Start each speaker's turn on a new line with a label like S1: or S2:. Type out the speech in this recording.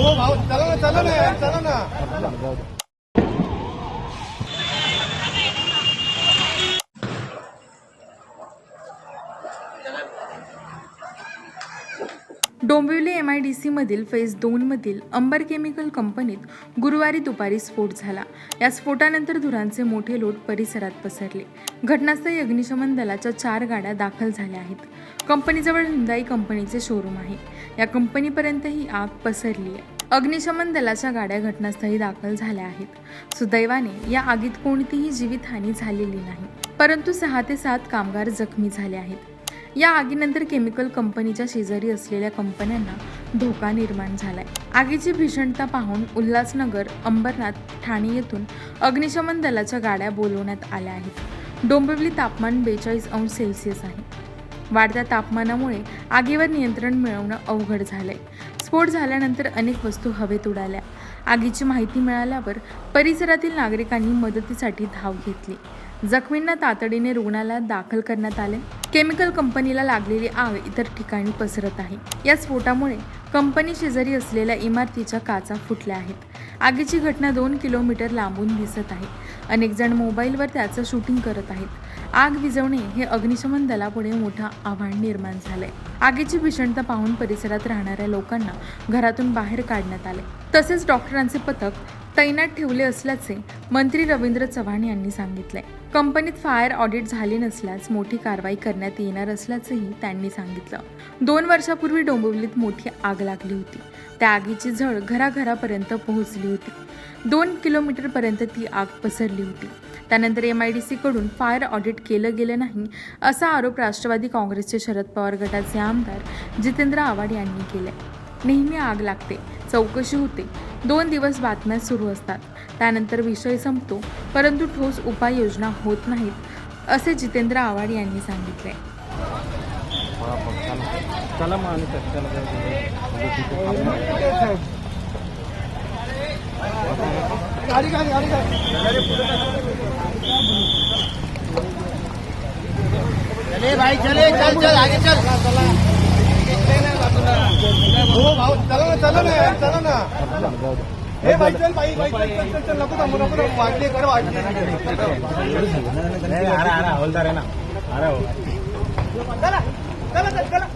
S1: हो भाऊ चला ना चला ना यार चला ना
S2: डोंबिवली एम आय डी सीमधील फेज दोनमधील अंबर केमिकल कंपनीत गुरुवारी दुपारी स्फोट झाला. या स्फोटानंतर धुरांचे मोठे लोट परिसरात पसरले. घटनास्थळी अग्निशमन दलाच्या चार गाड्या दाखल झाल्या आहेत. कंपनीजवळ हुंदाई कंपनीचे शोरूम आहे. या कंपनीपर्यंत ही आग पसरली आहे. अग्निशमन दलाच्या गाड्या घटनास्थळी दाखल झाल्या आहेत. सुदैवाने या आगीत कोणतीही जीवितहानी झालेली नाही. परंतु सहा ते सात कामगार जखमी झाले आहेत. या आगीनंतर केमिकल कंपनीच्या शेजारी असलेल्या कंपन्यांना धोका निर्माण झालाय. आगीची भीषणता पाहून उल्हासनगर अंबरनाथ ठाणे येथून अग्निशमन दलाच्या गाड्या बोलवण्यात आल्या आहेत. डोंबिवली तापमान बेचाळीस अंश सेल्सिअस आहे. वाढत्या तापमानामुळे आगीवर नियंत्रण मिळवणं अवघड झालंय. स्फोट झाल्यानंतर अनेक वस्तू हवेत उडाल्या. आगीची माहिती मिळाल्यावर परिसरातील नागरिकांनी मदतीसाठी धाव घेतली. जखमींना तातडीने रुग्णालयात दाखल करण्यात आले. केमिकल कंपनीला लागलेली आग इतर ठिकाणी पसरत आहे. या स्फोटामुळे कंपनी शेजारी असलेल्या इमारतीच्या काचा फुटल्या आहेत. आगीची घटना दोन किलोमीटर लांबून दिसत आहे. अनेक जण मोबाईलवर त्याचं शूटिंग करत आहेत. आग विझवणे हे अग्निशमन दलापुढे मोठं आव्हान निर्माण झालंय. आगीची भीषणता पाहून परिसरात राहणाऱ्या लोकांना घरातून बाहेर काढण्यात आले तसेच डॉक्टरांचे पथक तैनात ठेवले असल्याचे मंत्री रवींद्र चव्हाण यांनी सांगितले. कंपनीत फायर ऑडिट झाले नसल्यास मोठी कारवाई करण्यात येणार असल्याचंही त्यांनी सांगितलं. दोन वर्षापूर्वी डोंबिवलीत मोठी आग लागली होती. त्या आगीची झळ घराघरापर्यंत पोहोचली होती. दोन किलोमीटरपर्यंत ती आग पसरली होती. त्यानंतर एम आय डी सीकडून फायर ऑडिट केलं गेलं नाही असा आरोप राष्ट्रवादी काँग्रेसचे शरद पवार गटाचे आमदार जितेंद्र आव्हाड यांनी केलाय. नेहमी आग लागते चौकशी होते दोन दिवस बातम्या सुरू असतात. त्यानंतर विषय संपतो परंतु ठोस उपाययोजना होत नाहीत असे जितेंद्र आव्हाड यांनी सांगितले.
S3: चला
S1: गाडी चले भाई चले चल चल आगे चल हो भाऊ चला ना चला ना यार चला ना. हे भाई चल भाई भाई चल चल चल चल नको थांबू नको थांबू. वाटले कर
S3: आरा हवलदार आहे ना आरा हो
S1: चला चला चल चला